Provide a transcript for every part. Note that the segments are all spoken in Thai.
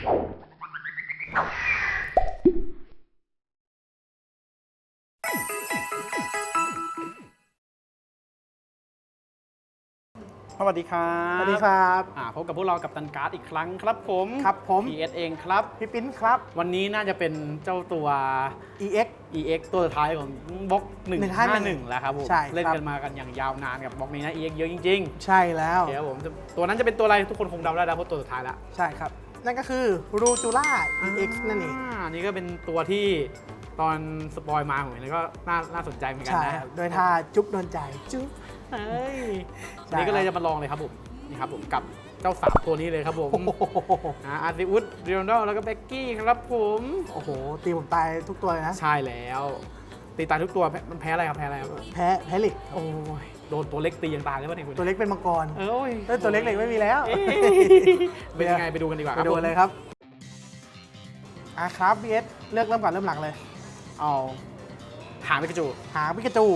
สวัสดีครับสวัสดีครับอ่าพบกับพวกเรากับตันการ์ดอีกครั้งครับผมครับผม PS เองครับ พี่ปิ้นครับ วันนี้น่าจะเป็นเจ้าตัว EX EX ตัวสุดท้ายของบล็อก151 151แล้วครับผมใช่ครับเล่นกันมากันอย่างยาวนานกับบล็อกนี้นะ EX เยอะจริงใช่แล้วๆโอเคครับผมตัวนั้นจะเป็นตัวอะไรทุกคนคงเดาได้แล้วเพราะตัวสุดท้ายแล้วใช่ครับ นั่นก็คือรูจูล่า EX นั่นเองานี่ก็เป็นตัวที่ตอนสปอยมาผมเห็นแล้วก็น่าน่าสนใจเหมือนกันใช่นะครับโดยท่าจุ๊บโดนใจจุ๊บเฮ้ยใช่นี่ก็เลยจะมาลองเลยครับผมนี่ครับผมกับเจ้าสามตัวนี้เลยครับผมโอ้โหอ่าอาร์ติอุสเรียนโดแล้วก็เบกกี้ครับผมโอ้โห ตีผมตายทุกตัวเลยนะ ใช่แล้ว ตีตายทุกตัวแพ้มันแพ้อะไรครับ แพ้อะไรครับ แพ้แพ้เหล็กโอ้ย โดนตัวเล็กตียังตายเลยป่ะเนี่ยคุณตัวเล็กเป็นมังกรเอ้ยเอ้ยตัวเล็กเหล็กไม่มีแล้ว เอ้ยเป็นยังไงไปดูกันดีกว่าคไปรับดูผมเลยครับอะครับ BS เลือกเริ่มก่อนเริ่มหลังเลย เอาหางไปกระจูหางพิกาจู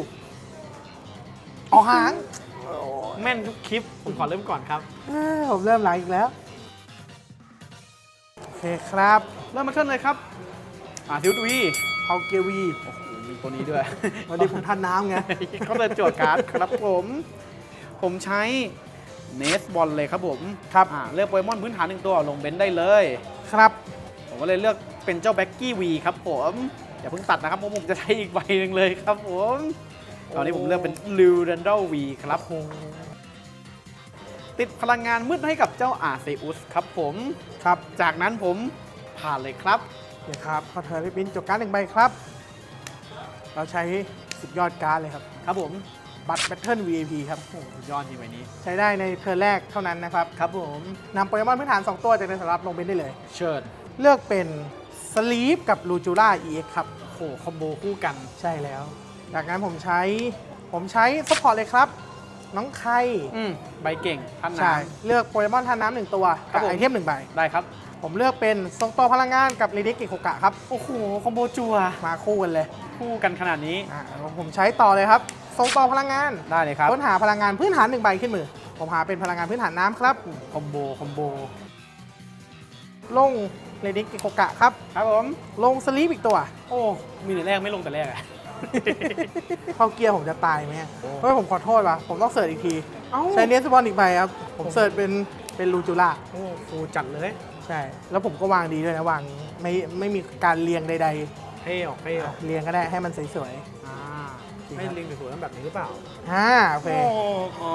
ออกหางแม่นทุกคลิปผมขอเริ่มก่อนครับ เอ้ยผมเริ่มหลังอีกแล้ว โอเคครับ เริ่มมาเชิญเลยครับอ่าทิวทวีเฮาเกวีโอ้โห มีตัวนี้ด้วย วันนี้ผมทันน้ำไง เขาเลยโจทย์การ์ดครับผม ผมใช้เนสบอลเลยครับผมครับอ่าเลือกโปเกมอนพื้นฐานหนึ่งตัวลงเบนซ์ได้เลย ครับ ผมก็เลยเลือกเป็นเจ้าแบ็กกี้วีครับผมอย่าเพิ่งตัดนะครับเพราะผมจะใช้อีกใบหนึ่งเลยครับผมตอนนี้ผมเลือกเป็นลิวเดนดลวีครับโอ้โหติดพลังงานมืดให้กับเจ้าอาเซอุสครับผมครับ จากนั้นผมผ่านเลยครับเดี๋ยวครับขอเธอพี่ปิ้นจบการดหนึ่งใบครับ เราใช้สุดยอดการดเลยครับ ครับผมบัตรแบทเทิล VIP ครับ โอ้โหยอดจริงใบนี้ ใช้ได้ในเทอร์นแรกเท่านั้นนะครับครับผม นำโปเกมอนพื้นฐาน 2 ตัวจากในสำรับลงเป็นได้เลย เชิญเลือกเป็นสลีปกับลูจูล่า EX ครับ โอ้โหคอมโบคู่กัน ใช่แล้ว จากนั้นผมใช้ผมใช้ซัพพอร์ตเลยครับ น้องไข่อืมใบเก่งท่านน้ใช่เลือกโปเกมอนทานน้ำหนึ่งตัวครักับบผม ไอเทมหนึ่งใบำได้ครับ ผมเลือกเป็นทรงโตพลังงานกับรีดิกิโคกะครับ โอ้โห คอมโบจัว มาคู่กันเลยคู่กันขนาดนี้ อ่าผมใช้ต่อเลยครับทรงโตพลังงานได้เลยครับค้นหาพลังงานพื้นฐานหนึ่งใบขึ้นมือ ผมหาเป็นพลังงานพื้นฐานน้ำครับ คอมโบ คอมโบ ลงเรดิกิโคกะครับ ครับผม ลงสลีปอีกตัว โอ้ มีแต่แรกไม่ลงแต่แรกอะ เข้าเกียร์ผมจะตายไหมอะโอ้ เฮ้ยผมขอโทษว่ะ ผมต้องเสิร์ชอีกที เอ้าใช้เนสบอลอีกใบครับ ผมเสิร์ชเป็นเป็นลูจูล่า โอ้ฟูจัดเลย ใช่ แล้วผมก็วางดีด้วยนะวางไม่ไม่มีการเรียงใดเท่ออกเท่ออกๆ เรียงก็ได้ให้มันสวย อ่าจริงครับไม่ลิงสวยๆต้องแบบนี้หรือเปล่าๆอ่าโอเคอ๋อ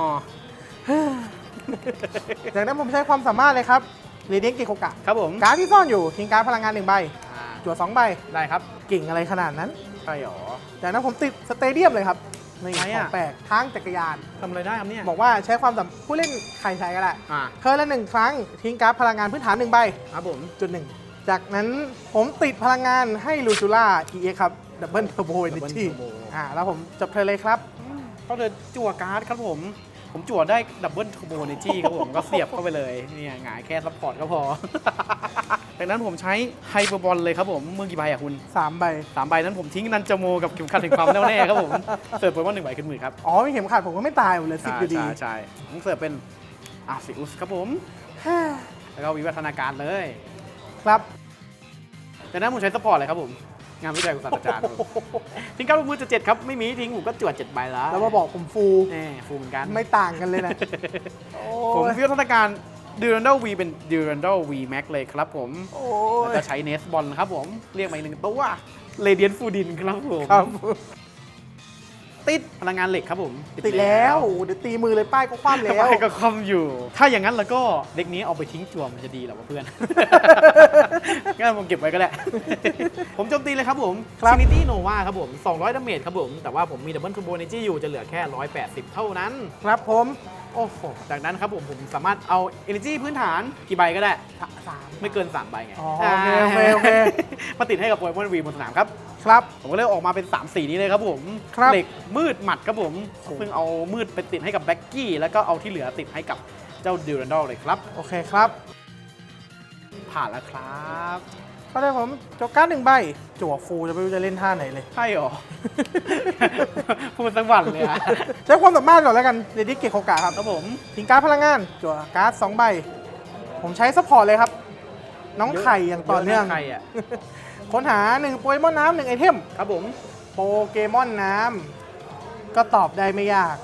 จากนั้นผมใช้ความสามารถเลยครับเรดิกิโคกะครับผมการ์ดที่ซ่อนอยู่ทิ้งการ์ดพลังงานหนึ่งใบอ่าจั่วสองใบได้ครับเก่งอะไรขนาดนั้น ใช่หรอจากนั้นผมติดสเตเดียมเลยครับ นี่ทำไมขอะ องแปลกทางจักรยาน ทำอะไรได้ครับเนี่ยบอกว่าใช้ความสามผู้เล่นใครใช้ก็ได้อ่าเธอละหนึ่งครั้งทิ้งการ์ดพลังงานพื้นฐานหนึ่งใบครับผม จุดหนึ่งจากนั้นผมติดพลังงานให้ลูจูล่า EX ครับดับเบิลเทอร์โบเอเนจี Double Turbo อ่าแล้วผมจบเธอเลยครับ ก็เลยจั่วการ์ดครับผม ผมจั่วได้ดับเบิลทูโบเนจีครับผม ก็เสียบเข้าไปเลย เนี่ยหงายแค่ซัพพอร์ตก็พอ จากนั้นผมใช้ไฮเปอร์บอลเลยครับผมมือกี่ใบอะคุณ3ใบ สามใบนั้นผมทิ้งนันจาโมกับเข็มขัดแห่งความแน่วแน่ครับผมเสิร์ฟโปเกมอนหนึ่งใบขึ้นมือครับอ๋อไม่เข็มขัดผมก็ไม่ตายผมเลยสิบใช่อยู่ดี ใช่ใช่ผมเสิร์ฟเป็นอาซิอุสครับผม แล้วก็วิวัฒนาการเลยครับจากนั้นผมใช้ซัพพอร์ตเลยครับผม งานวิจัยของศาสตราจารย์ครับผมทิ้งการลงมือจะเจ็ดครับไม่มีทิ้งผมก็จวดเจ็ดใบแล้วแล้วมาบอกผมฟู แน่ฟูเหมือนกัน ไม่ต่างกันเลยนะผมโอ้ยวิวัฒนาการ ดูรันด l วีเป็นดูรันด l วีแม็กเลยครับผมโอ้แล้วยก็ใช้เนสบอลครับผม เรียกมาอีกหนึ่งตัวเรเดียนฟูดินครับผมครับ ติดพลังงานเหล็กครับผมติดแล้วเดี๋ยวตีมือเลยป้ายก็คว่ำแล้แล้ววก็คอมอยู่ ถ้าอย่างนั้นแล้วก็เด็กนี้เอาไปทิ้งจวมมันจะดีเหรอวะเพื่อน งั้นผมเก็บไว้ก็ได้ ผมโจมตีเลยครับผมครับซินิตี้โนวาครับผม 200ดาเมจครับผม แต่ว่าผมมีดับเบิลทูโบเนจีอยู่จะเหลือแค่ 180 เท่านั้น ครับผม โอ้โหจากนั้นครับผมผมสามารถเอา Energy พื้นฐานกี่ใบก็ได้สะสาม ไม่เกิน 3 ใบไงอ๋อโอเคโอเคโอเค มาติดให้กับโปเกมอนวีบนสนามครับ ครับ ผมก็เลยออกมาเป็น 3 สีนี้เลยครับผมครับเหล็กมืดหมัดครับผมซึ่งเอามืดไปติดให้กับแบ็กกี้ แล้วก็เอาที่เหลือติดให้กับเจ้าดิวรันดอลเลยครับ โอเคครับ ผ่านแล้วครับ ก็ได้ผมจบการ์ดหนึ่งใบจั่วฟูจะไม่รู้จะเล่นท่าไหนเลย ใช่หรอ พูดสักวันเลยอะใช้ความสามารถก่อนแล้วกันเรดิเกตโคกะครับครับผมทิ้งการ์ดพลังงาน จั่วการ์ดสองใบ ผมใช้ซัพพอร์ตเลยครับ น้องไข่อย่างต่อเนื่องยะะไข่อะค้นหาหนึ่งโปเกมอนน้ำหนึ่งไอเทมครับผม โปเกมอนน้ำก็ตอบได้ไม่ยาก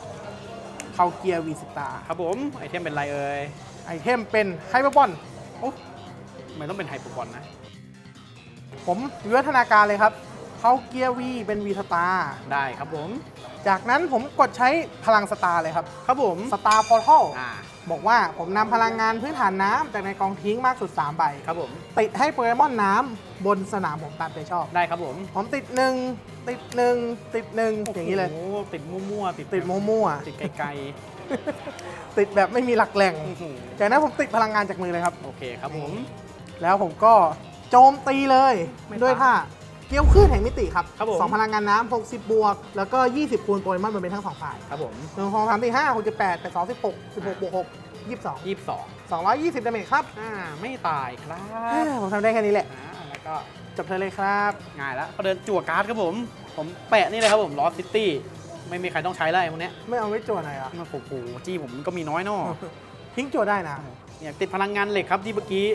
เขาเกียร์วีสตาครับผมไอเทมเป็นไรเอ่ยไอเทมเป็นไฮเปอร์บอลโอ้ทำไมันต้องเป็นไฮโปรบอลนะ ผมวิวัฒนาการเลยครับเขาเกียร์วีเป็นวีสตาได้ครับผม จากนั้นผมกดใช้พลังสตาร์เลยครับ ครับผมสตาร์พอร์ทัลอ่าบอกว่าผมนำพลังงานพื้นฐานน้ำจากในกองทิ้งมากสุด3ใบครับผม ติดให้โปเกมอนน้ำบนสนามผมตามใจชอบ ได้ครับผมผมติดหนึ่งติดหนึ่งติดหนึ่งอย่างนี้เลย โอ้โหติดมั่วๆติดติดมั่วติดไกลๆ ติดแบบไม่มีหลักแหล่ง ๆอื้อหือจากนั้นผมติดพลังงานจากมือเลยครับ โอเคครับผม แล้วผมก็ โจมตีเลยไม่ด้วยตายท่าเกี่ยวคลื่นแห่งมิติครับครับผม สองพลังงานน้ำ60 บวก แล้วก็ 20 คูณโปเกมอนมันเป็นทั้งสองฝ่ายครับผมหนึ่งสองสามสี่ห้าหกเจ็ดแปดแปดสองสิบหกสิบหกบวกหกยี่สิบสองยี่สิบสองสองร้อยยี่สิบดาเมจครับอ่าไม่ตายครับอ่าผมทำได้แค่นี้แหละ อ่าแล้วก็จบเธอเลยครับง่ายแล้วเขาเดินจั่วการ์ดครับผม ผมแปะนี่เลยครับผมลอสซิตี้ไม่มีใครต้องใช้แล้วไอ้พวกเนี้ยไม่เอาไว้จวดหน่อยอะโอ้โหจี้ผมก็มีน้อยเนอะ ทิ้งจวดได้นะ เนี่ยติดพลังงานเหล็กครับที่เมื่อกี้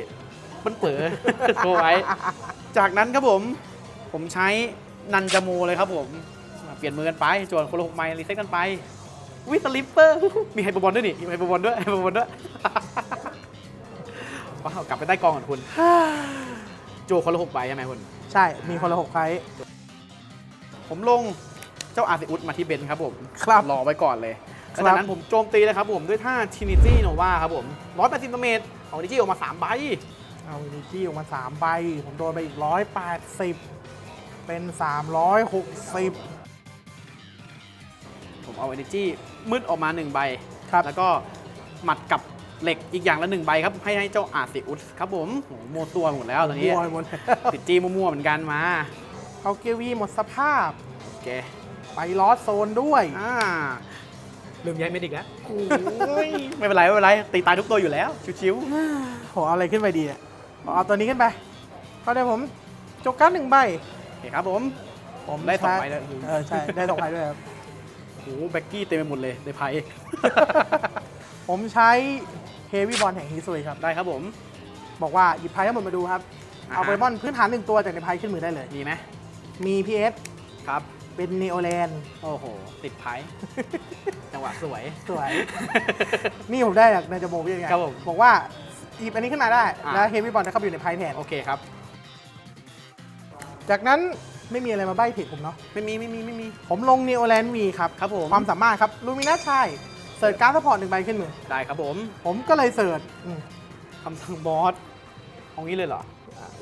มันเป๋อโชว์ไว้ จากนั้นครับผม ผมใช้นันจาโมเลยครับผม เปลี่ยนมือกันไปจวนคนละหกไมล์รีเซ็ตกันไป วิสลิปเปอร์ มีไฮเปอร์บอลด้วยนี่มีไฮเปอร์บอลด้วยไฮเปอร์บอลด้วยว้าวกลับไปใต้กองก่อนคุณ โจคนละหกใบใช่ไหมคุณ ใช่ มีคนละหกไฟต์ผมลงเจ้าอาร์ติอุสมาที่เบนครับผม ครับ รอไว้ก่อนเลยครับจากนั้นผมโจมตีเลยครับผม ด้วยท่าทินิตี้โนวาครับผม180ดาเมจเอาดิจิออกมา3ใบ เอาอินิจี้ออกมา 3 ใบ ผมโดนไปอีก 180 เป็น 360 ผมเอา Energy มืดออกมา 1 ใบครับแล้วก็หมัดกับเหล็กอีกอย่างละ1ใบครับ ให้ให้เจ้าอาร์ติอุสครับผมโอ้โหโมวตัวหมดแล้วตอนนี้บวยหมดติดจีมั่วๆเหมือนกันมาเขาเกียร์วีหมดสภาพ โอเค ไปลอสโซนด้วยอ่า ลืมย้ายเมดิกแล้วโอ้ยไม่เป็นไร ไม่เป็นไร ตีตายทุกตัวอยู่แล้ว ชิวโหเอาอะไรขึ้นไปดีเนี่ย เอาตัวนี้ขึ้นไปก็ได้ผมจกการ์ดหนึ่งใบๆโอเคครับผม ผมได้สองใช้ใบด้วยเออใช่ได้สองใบด้วยครับโอ้โหแบ็กกี้เต็มไปหมดเลยในไพ่ผมใช้เฮฟวี่บอลแห่งฮิสุยครับ ได้ครับผม บอกว่าหยิบไพ่ทั้งหมดมาดูครับอ่าฮะเอาโปเกมอนพื้นฐานหนึ่งตัวจากในไพ่ขึ้นมือได้เลย มีไหมมีพีเอสครับ เป็นนีโอแลนด์โอ้โห ติดไพ่จังหวะสวย สวย นี่ผมได้จากในจมูกพี่ยังไงครับผมบอกว่า หยิบอันนี้ขึ้นมาได้อ่าแล้วเฮฟวี่บอลจะเข้าไปอยู่ในไพ่แทนโอเคครับ จากนั้นไม่มีอะไรมาใบ้ผิดผมเนาะไม่มีไม่มีไม่มี ผมลงนีโอแลนด์วีครับ ครับผม ความสามารถครับลูมิน่าชายเสิร์ชการ์ดซัพพอร์ตหนึ่งใบขึ้นมือ ได้ครับผมผมก็เลยเสิร์ชอืมคำสั่งบอสเอางี้เลยเหรอ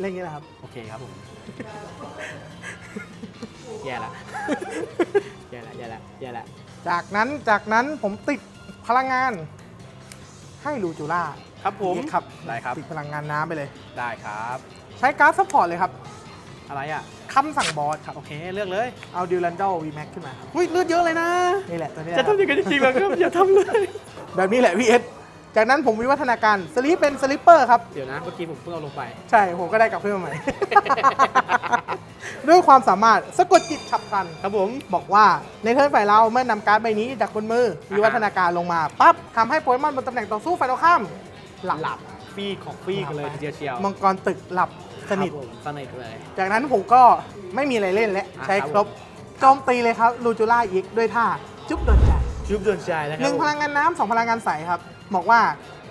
เล่นอย่างนี้นะครับ โอเคครับผม แย่ละ แย่ละแย่ละแย่ละจากนั้นจากนั้นผมติดพลังงานให้ลูจูล่า ครับผมนี่ครับได้ครับ ติดพลังงานน้ำไปเลย ได้ครับ ใช้การ์ดซัพพอร์ตเลยครับอะไรอะคำสั่งบอสครับ โอเค เลือกเลย เอาดิวลันโดวีแม็กขึ้นมาครับอุ้ยเลือดเยอะเลยนะ นี่แหละตัวนี้แหจะละครับทำอย่างนั้นจริงๆเหรอครับ อย่าทำเลย แบบนี้แหละพี่เอสจากนั้นผมวิวัฒนาการสลีปเป็นสลิปเปอร์ครับ เดี๋ยวนะ เมื่อกี้ผมเพิ่งเอาลงไป ใช่ ผมก็ได้กลับขึ้นมาใหม่ ด้วยความสามารถสะกดจิตฉับพลัน ครับผม บอกว่าในเทิร์นฝ่ายเราเมื่อนำการ์ดใบนี้จากบนมือวิวัฒนาการลงมาปั๊บทำให้โปเกมอนบนตำแหน่งต่อสู้ฝ่ายตรงข้าม หลับ หลับฟีกของฟีกกันเลยทีเดียวเชียวมังกรตึกหลับสนิท ครับผมสนิทเลย จากนั้นผมก็ไม่มีอะไรเล่นแล้วอะใช้ครับครบโจมตีเลยครับลูจูล่าอีกด้วยท่าจุ๊บโดนใจชุบเดินชายนะคหรันึ่งพลังงานน้ำสองพลังงานใสครับ บอกว่า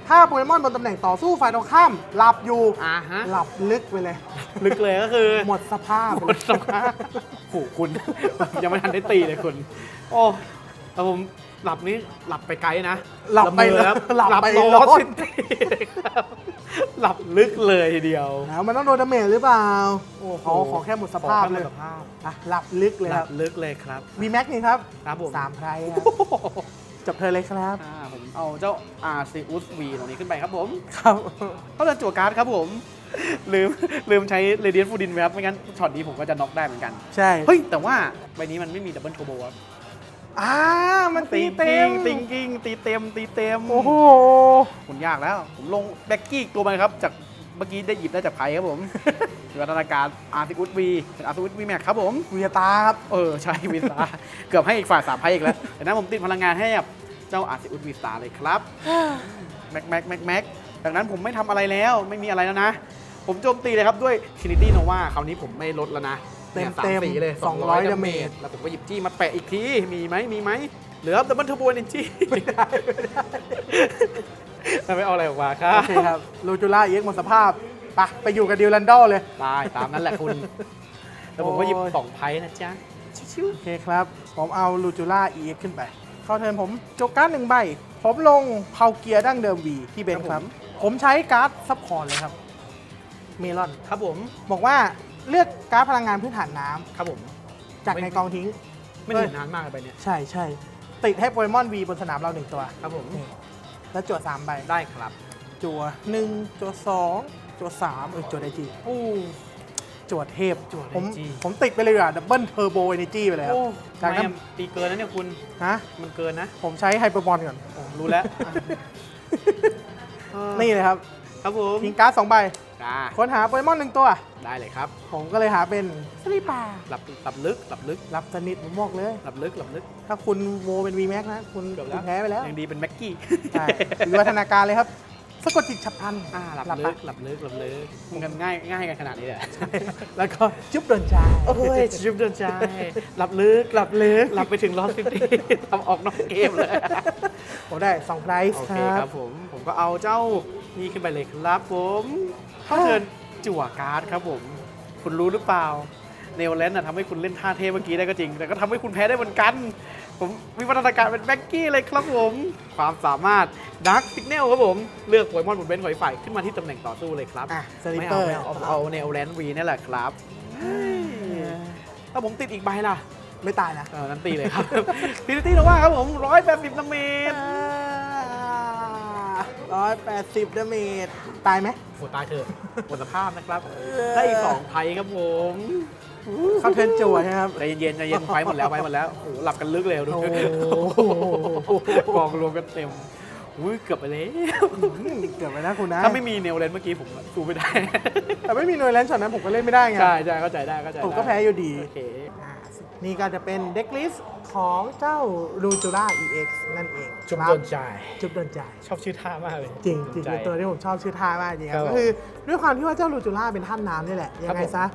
ถ้าโปเกมอนบนตำแหน่งต่อสู้ฝ่ายตรงข้ามหลับอยู่ อ่าฮะหลับลึกไปเลย ลึกเลยก็คือหมดสภาพหมดสภาพโหคุณ ยังไม่ทันได้ตีเลยคุณ โอ้ แต่ผมหลับนี้หลับไปไกลนะหลับไปละเมอครับหลับไปรรอถสิบตีเลยครับหลับลึกเลยทีเดียวแล้วมันต้องโดนดาเมจหรือเปล่า โอ้โหขอขอแค่หมดสภาพขอแค่หมเลดยสภาพอะหลับลึกเลยหคลัรับบลึกเลยครับวีแม็กนี่ครับครับผม สามไพรครับจบเธอเลยครับ อ่าผมเอาเจ้า r c u s V ตรงนี้ขึ้นไปครับผม ครับ เขาเดินจั่วการ์ดครับผม ลืมลืมใช้เรเดียนฟูดินไปครับ ไม่งั้นช็อตนี้ผมก็จะน็อกได้เหมือนกัน ใช่ เฮ้ย แต่ว่าใบนี้มันไม่มีดับเบิลโทโบครับ อ่ามันตีเต็มติงกิ้งตีเต็มตีเต็มโอ้โหคุณยากแล้ว ผมลงแบ็กกี้อีกตัวไปครับ จากเมื่อกี้ได้หยิบได้จากไพ่ครับผมวิวัฒนาการอาร์ติอุสวีเป็นอาร์ติอุสวีแม็กครับผมวีตาครับ เออ ใช่วีสตา เกือบให้อีกฝ่ายสามไพ่อีกแล้ว แต่นั้นผมติดพลังงานให้กับเจ้าอาร์ติอุสวีสตาเลยครับแม็กแม็กแม็กแม็กจากนั้นผมไม่ทำอะไรแล้วไม่มีอะไรแล้วนะผผมโจมตีเลยครับด้วย Trinity Nova คราวนี้ผมไม่ลดแล้วนะ เต็มนี่ยสาเต็มสีเลย200 200ดาเมจแล้วผมก็หยิบจี้มาแปะอีกที มีไหมมีไหมเหลือดับเบิลเทอร์โบเอนจีไม่ได้ไม่ได้ไม่เอาอะไรออกมาครัโอบ เคครับลูจูล่าเอ็กหมดสภาพไปไปอยู่กับดิวลันโดเลยได้ตามนั้นแหละคุณ แล้วผมก็หยิบโอ้ย สองไพ่นะจ๊ะ ชิวโอเคครับ ผมเอาลูจูล่า EX ขึ้นไป เข้าเทิร์นผมโจกการ์ดหนึ่งใบ ผมลงเผาเกียร์ดั้งเดิม V ที่เบนครับ ผมใช้การ์ดซับพอร์ตเลยครับ เมลอนๆครับผมบอกว่าเลือกการ์ดพลังงานพื้นฐานน้ำครับผม จากในกองทิ้ง ไม่ได้นานมากเลยไปเนี่ยใช่ใช่ติดให้โปเกมอน V บนสนามเราหนึ่งตัว ครับผมนี่แล้วจั่วสามใบได้ครับจั่วหนึ่งจั่วสองจั่วสามเออจั่วได้จีโอ้จั่วเทพจั่วได้ผมจีผมติดไปเลยอะดับเบิลเทอร์โบเอเนจีไปเลยครับโอ้จากนั้นทำไมอะตีเกินนะเนี่ยคุณฮะมันเกินนะผมใช้ไฮเปอร์บอลก่อนผมรู้แล้ว นี่เลยครับ ครับผมทิ้งการ์ดสองใบ อ่าค้นหาโปเกมอนหนึ่งตัว ได้เลยครับ ผมก็เลยหาเป็นสลิปาหลับหลับลึกหลับลึกรับสนิทผมบอกเลย หลับลึกหลับลึกถ้าคุณโวเป็น V Max นะ คุณเกือบคุแล้วณแพ้ไปแล้วยังดีเป็นแม็กกี้ใช่วิวัฒนาการเลยครับสะกดจิตฉับพลันอ่าหลับหลับลึปะกหลับลึกหลับลึกมันกันง่ายง่ายกันขนาดนี้เลยแล้วก็จุ๊บโดนใจโอ้ยชิบเดินใจหลับลึกหลับลึกหลับไปถึงร้อยฟิฟตี้ทำออกนอกเกมเลยผมได้2ไพรส์โอคเครัครับบผมผมก็เอาเจ้า นี่ขึ้นไปเลยครับผมเข้าเทิร์นจั่วการ์ดครับผม คุณรู้หรือเปล่า เนวแลนด์ทำให้คุณเล่นท่าเทพเมื่อกี้ได้ก็จริง แต่ก็ทำให้คุณแพ้ได้เหมือนกัน ผมวิวัฒนาการเป็นแบ็กกี้เลยครับผม ความสามารถดักซิกเนลครับผม เลือกโปเกมอนบนเบนซ์หอยฝ่ายขึ้นมาที่ตำแหน่งต่อสู้เลยครับ อะสลิไม่ปเปอเอาร์ไม่เอาเอาเอาเนวแลนด์วีนี่แหละครับถ้าผมติดอีกใบล่ะไม่ตายนะ เออนั้นตีเลยครับ พินิตี้นะว่าครับผมร้อยแปดสิบดาเมจร้อ ยแปดสิบดาเมจตายไหม โหตายเถอะหมดสภาพนะครับ ได้อีกสองไพ่ครับผมเข้าเทิร์นจั่วใช่ไหมครับ ใจเย็นๆใจเย็นไฟหมดแล้วไฟหมดแล้วโอ้โหหลับกันลึกเลยดูโอ้โห กองรวมกันเต็มอุ้ยเกือบไปแล้วเกือบไปนะคุณนะถ้าไม่มีเนวเลนเมื่อกี้ผมสู้ไม่ได้ แต่ไม่มีหน่วยแลนช็อตนั้นผมก็เล่นไม่ได้ไง ใช่ใช่เข้าใจได้เข้าใจได้ผมก็แพ้อยู่ดี โอเค อ่า นี่ก็จะเป็นเด็กลิสต์ของเจ้ารูจูล่า EX นั่นเองจุบคโดรับนใจ จุบโดนใจ ชอบชื่อท่ามากเลย จริงจริงโดนใจเป็นตัวที่ผมชอบชื่อท่ามากจริงคครัรับบผมก็คือด้วยความที่ว่าเจ้าลูจูล่าเป็นท่านน้ำนี่แหละ ยังไงผมซะ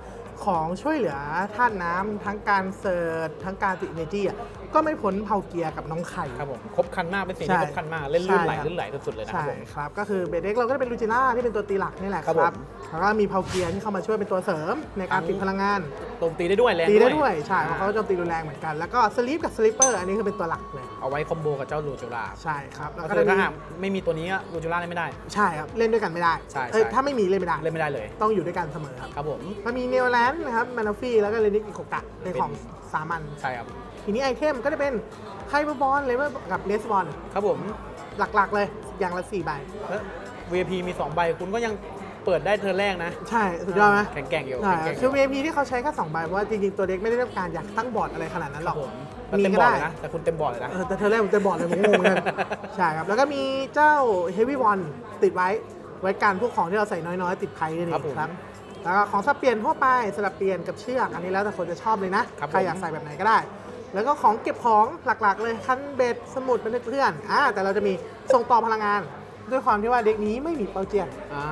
ของช่วยเหลือท่านน้ำทั้งการเสิร์ชทั้งการติดเนจี้อะ ก็ไม่พ้นเผาเกียร์กับน้องไข่ครับผมครบคันมากเป็นสิ่งใช่ที่ครบคันมากเล่นลื่นไหลใช่ครับลื่นไหลสุดๆเลยนะครับใช่ผมครับก็คือเบเด็กเราก็จะเป็นลูจิล่าที่เป็นตัวตีหลักนี่แหละคครัรับบผมแล้วก็มีเผาเกียร์ที่เข้ามาช่วยเป็นตัวเสริมในการอืมติดพลังงานโจมตีได้ด้วยแรงตีได้ด้วยใช่เพราะเขาโจมตีรุนแรงเหมือนกันแล้วก็สลีปกับสลิปเปอร์อันนี้คือเป็นตัวหลักเลยเอาไว้คอมโบกับเจ้าลูจูราใช่ครับแล้วก็ก็คือจะถ้ามีหากไม่มีตัวนี้ลูจูราเล่นไม่ได้ใช่ครับเล่นด้วยกันไม่ได้ใช่เอ้ยใช่ถ้าไม่มีเล่นไม่ได้เล่นไม่ได้เลย ต้องอยู่ด้วยกันเสมอครับครับผมก็มีเน l แลนด์นะครับแมนอฟี่แล้วก็เรนิกอิโคกะเป็นของสามัญใช่ครับ ทีนี้ไอเทมก็จะเป็นไฮเปอร์บอลเลเวอร์กับเลสบอลครับผมหลักๆเลยอย่างละ4ใบแล้ว VIP มี 2 ใบคุณก็ยังเปิดได้เทอร์นแรกนะ ใช่สุดยอดไหมแข็งแกร่งอยู่ใช่แข็งแกร่งคือ VIP ที่เขาใช้แค่2ใบเพราะว่าจริงๆ ตัวเด็กไม่ได้ต้องการอยากตั้งบอร์ดอะไรขนาดนั้นหครรัอบกผมแล้วมีเต็มก็บอร์ดได้เลยนะแต่คุณเต็มบอร์ดเลยนะเออแต่เธอแรกผมจะบอร์ดเลยผมงงเหมือนกันใช่ครับ แล้วก็มีเจ้า Heavy One ติดไว้ไว้การพวกของที่เราใส่น้อยๆ ติดไพ่นี่ครับผมครับแล้วก็ของสับเปลี่ยนทั่วไปสลับเปลี่ยนกับเชือกอันนี้แล้วแต่คนจะชอบเลยนะครับใครผมอยากใส่แบบไหนก็ได้ แล้วก็ของเก็บของหลักๆ เลยคันเบ็ดสมุดเป็นเพื่อนอ่าแต่เราจะมีส่งต่อพลังงาน ด้วยความที่ว่าเด็กนี้ไม่มีเปาเจียน อ่า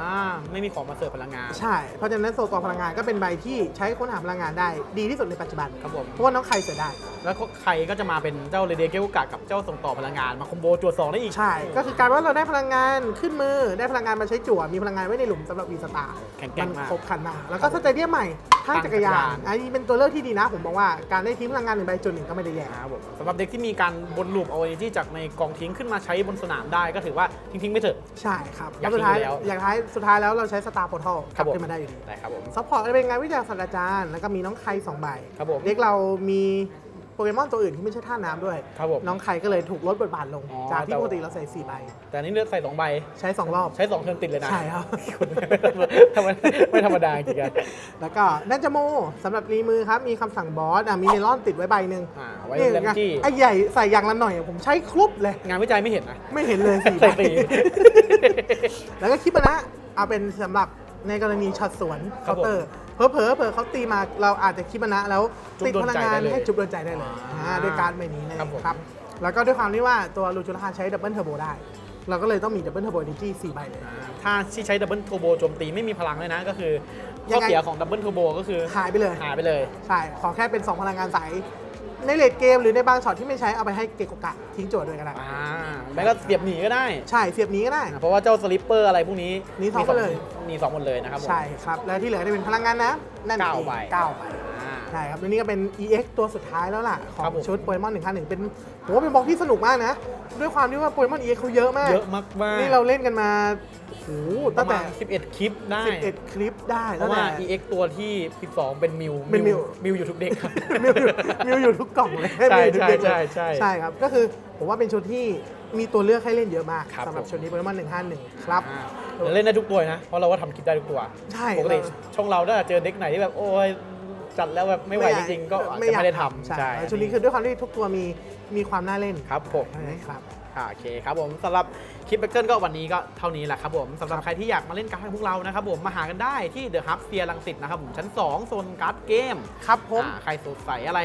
ไม่มีของมาเสิร์ฟพลังงาน ใช่ เพราะฉะนั้นโซต่อพลังงานก็เป็นใบที่ใช้ค้นหาพลังงานได้ดีที่สุดในปัจจุบัน ครับผม เพราะว่าน้องใครเสียได้ แล้วก็ใครก็จะมาเป็นเจ้าเรเดียเกลกะกับเจ้าส่งต่อพลังงานมาคอมโบจวดสองได้อีก ใช่ ก็คือกลารว่าเราได้พลังงานขึ้นมือ ได้พลังงานมาใช้จั่ว มีพลังงานไว้ในหลุมสำหรับวีสตาร์แข็งแกร่งมากครบครันมากแล้วก็สเตเดียมใหม่ข้างจักรยาข้างจักรยานนอันนี้เป็นตัวเลือกที่ดีนะ ผมบอกว่าการได้ทิ้งพลังงานหนึ่งใบจุดหนึ่งก็ไม่ได้แย่ ครับผมสำหรับเด็กที่มีการบนลูปเอาเอเนจีจากในกองทิ้งขึ้นมาใช้บนสนามได้ก็ถือว่าทิ้งๆไม่เถอะ ใช่ครับอยากแล้วสุดท้ายทิ้งอยู่แล้ว อยากท้ายสุดท้ายแล้วเราใช้สตาร์โพร์ทัลกลับผมขึ้นมาได้อยู่ดี ได้ครับผม ซัพพอร์ตจะเป็นงานวิจัยศาสตราจารย์ แล้วก็มีน้องไคสองใบ ครับผม เด็กเรามีโป เกมอนตัวอื่นที่ไม่ใช่ท่าน้ำด้วย ครับผม น้องไข่ก็เลยถูกลดบทบาทลง อ๋อจากที่แต่ปว่า กติเราใส่4ใบ แต่อันนี้เลือกใส่สองใบ ใช้ 2 รอบ ใช้สองเทิร์นติดเลยนะใช่ครับ คุณทำไมไม่ธรรมดาจริงๆอะแล้วก็นันจาโมสำหรับรีมือครับ มีคำสั่งบอสอะมีเมลอนติดไว้ใบหนึ่งอ่าไว้นี่แลมจี้ไอ้ใหญ่ใส่อย่างละหน่อย ผมใช้ครบเลย งานวิจัยไม่เห็นนะ ไม่เห็นเลยสี่ใบใส่สี่ แล้วก็คิปะนะเอาเป็นสำหรับในกรณีช็อตสวนครัเคาบน์เตอร์ เผลอๆเผลอเผลอเขาตีมาเราอาจจะคิปะนะแล้วจุ๊บติดพลังงานโดนใจได้เลยให้จุบโดนใจได้เลยอ่าอ่าด้วยการใบนี้นะครับผม ครับ แล้วก็ด้วยความที่ว่าตัวลูจูราใช้ดับเบิลเทอร์โบได้ เราก็เลยต้องมีดับเบิลเทอร์โบเอเนจี4ใบเลย ถ้าที่ใช้ดับเบิลเทอร์โบโจมตีไม่มีพลังเลยนะ ก็คือยัข้องไง เสียของดับเบิลเทอร์โบก็คือหายไปเลย หายไปเลย ใช่ ขอแค่เป็น 2 พลังงานใส ในเลดเกมหรือในบางช็อตที่ไม่ใช้เอาไปให้เกโกะกะทิ้งโจทย์ด้วยก็ได้ อ่า แล้วก็เสียบหนีก็ได้ใช่เสียบนี้ก็ได้ เพราะว่าเจ้าสลิปเปอร์อะไรพวกนี้หนีสองมีหมดเลย มีสองหมดเลยนะครับผมใช่ครับ แล้วที่เหลือจะเป็นพลังงานน้ำนั่นเองเก้าใบเก้าใบอ่าใช่ครับแล้วนี่ก็เป็น EX ตัวสุดท้ายแล้วล่ะ ขอครังบผมชุดโปเกมอน1 1เป็นผมว่าเป็นบล็อกที่สนุกมากนะ ด้วยความที่ว่าโปเกมอน EX เขาเยอะมาก เยอะมากมากนี่เราเล่นกันมาโอ้โหตั้ตั้งงแต่แต่ 11 คลิปได้ 11 คลิปได้เพตั้ราะงว่าแต่ EX ตัวที่ 12 เป็นมิวเป็นมิวมิวอยู่ทุกเด็กครับมิวอยู่มิวอยู่ทุกกล่องเลยใช่มิวอยู่ทุกเด็กเลยใช่ใช่ใช่ใช่ครับก็คือผมว่าเป็นชุดที่ มีตัวเลือกให้เล่นเยอะมากครับสำหรับผม ชุดนี้โปเกมอน151 ครับ อ่าเราเล่นได้ทุกตัวนะ เพราะเราก็ทำคลิปได้ทุกตัวใช่ปกติเออ ช่องเราถ้าเจอเด็กไหนที่แบบโอ้ยจัดแล้วแบบไม่ไหวจริงๆก็อาจจะไม่ได้ทำใช่ชุดนี้คือด้วยความที่ทุกตัวมีมีความน่าเล่นครับผม ครับ อ่าโอเคครับผมสำหรับคลิปแบเกิลก็วันนี้ก็เท่านี้แหละครับผมสำหรับใครที่อยากมาเล่นการ์ดกับพวกเรานะครับผมมาหากันได้ที่เดอะฮับเฟียรังสิตนะครับผมชั้น 2 โซนการ์ดเกมครับผมอ่าใครสงสัยอะไร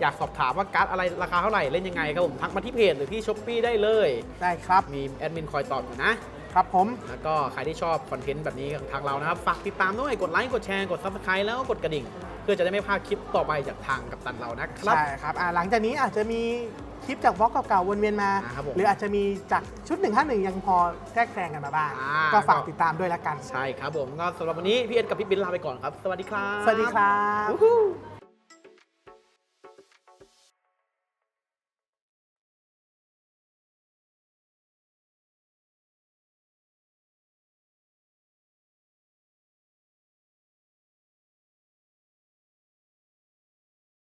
อยากสอบถามว่าการ์ดอะไรราคาเท่าไหร่เล่นยังไงครับผมทักมาที่เพจหรือที่ช้อปปีได้เลยได้ครับ มีแอดมินคอยตอบอยู่นะครับผมแล้วก็ใครที่ชอบคอนเทนต์แบบนี้ทางเรานะครับฝากติดตามด้วยกดไลค์กดแชร์กด Subscribe แล้วก็กดกระดิ่ง เพื่อจะได้ไม่พลาดคลิปต่อไปจากทางกับตันเรานะครับใช่ครับอ่าหลังจากนี้อาจจะมีคลิปจากบล็อกเก่าๆวนเวียนมา อ่าครับผม หรืออาจจะมีจากชุด 151 ยังพอแทรกแซงกันมาบ้าง อ่า ก็ฝากติดตามด้วยละกัน ใช่ครับผมก็สำหรับวันนี้พี่เอ็ดกับพี่บินลาไปก่อนครับ สวัสดีครับสวัสดีครับวู้ฮู้